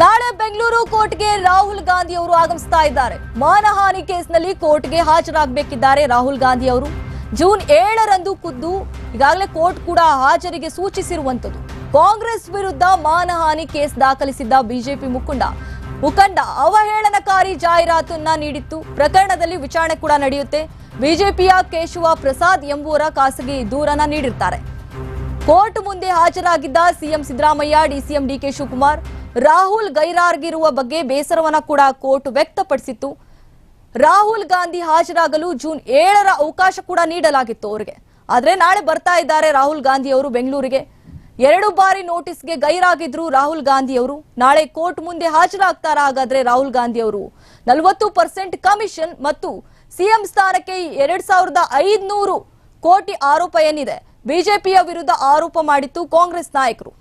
ನಾಳೆ ಬೆಂಗಳೂರು ಕೋರ್ಟ್ಗೆ ರಾಹುಲ್ ಗಾಂಧಿ ಅವರು ಆಗಮಿಸ್ತಾ ಇದ್ದಾರೆ. ಮಾನಹಾನಿ ಕೇಸ್ನಲ್ಲಿ ಕೋರ್ಟ್ಗೆ ಹಾಜರಾಗಬೇಕಿದ್ದಾರೆ ರಾಹುಲ್ ಗಾಂಧಿ ಅವರು. ಜೂನ್ ಏಳರಂದು ಖುದ್ದು, ಈಗಾಗಲೇ ಕೋರ್ಟ್ ಕೂಡ ಹಾಜರಿಗೆ ಸೂಚಿಸಿರುವಂತದ್ದು ಕಾಂಗ್ರೆಸ್ ವಿರುದ್ಧ ಮಾನಹಾನಿ ಕೇಸ್ ದಾಖಲಿಸಿದ್ದ ಬಿಜೆಪಿ ಮುಖಂಡ ಮುಖಂಡ ಅವಹೇಳನಕಾರಿ ಜಾಹೀರಾತನ್ನ ನೀಡಿತ್ತು. ಪ್ರಕರಣದಲ್ಲಿ ವಿಚಾರಣೆ ಕೂಡ ನಡೆಯುತ್ತೆ. ಬಿಜೆಪಿಯ ಕೇಶವ ಪ್ರಸಾದ್ ಎಂಬುವರ ಖಾಸಗಿ ದೂರನ್ನ ನೀಡಿರ್ತಾರೆ. ಕೋರ್ಟ್ ಮುಂದೆ ಹಾಜರಾಗಿದ್ದ ಸಿಎಂ ಸಿದ್ದರಾಮಯ್ಯ, ಡಿಸಿಎಂ ಡಿಕೆ ಶಿವಕುಮಾರ್, ರಾಹುಲ್ ಗೈರಾಗಿರುವ ಬಗ್ಗೆ ಬೇಸರವನ್ನ ಕೂಡ ಕೋರ್ಟ್ ವ್ಯಕ್ತಪಡಿಸಿತ್ತು. ರಾಹುಲ್ ಗಾಂಧಿ ಹಾಜರಾಗಲು ಜೂನ್ ಏಳರ ಅವಕಾಶ ಕೂಡ ನೀಡಲಾಗಿತ್ತು ಅವರಿಗೆ. ಆದರೆ ನಾಳೆ ಬರ್ತಾ ಇದ್ದಾರೆ ರಾಹುಲ್ ಗಾಂಧಿ ಅವರು ಬೆಂಗಳೂರಿಗೆ. ಎರಡು ಬಾರಿ ನೋಟಿಸ್ಗೆ ಗೈರಾಗಿದ್ರು ರಾಹುಲ್ ಗಾಂಧಿ ಅವರು. ನಾಳೆ ಕೋರ್ಟ್ ಮುಂದೆ ಹಾಜರಾಗ್ತಾರ ಹಾಗಾದ್ರೆ ರಾಹುಲ್ ಗಾಂಧಿ ಅವರು? ನಲವತ್ತು ಪರ್ಸೆಂಟ್ ಕಮಿಷನ್ ಮತ್ತು ಸಿಎಂ ಸ್ಥಾನಕ್ಕೆ ಎರಡ್ ಸಾವಿರದ ಐದ್ನೂರು ಕೋಟಿ ಆರೋಪ ಏನಿದೆ? ಬಿಜೆಪಿಯ ವಿರುದ್ಧ ಆರೋಪ ಮಾಡಿತ್ತು ಕಾಂಗ್ರೆಸ್ ನಾಯಕರು.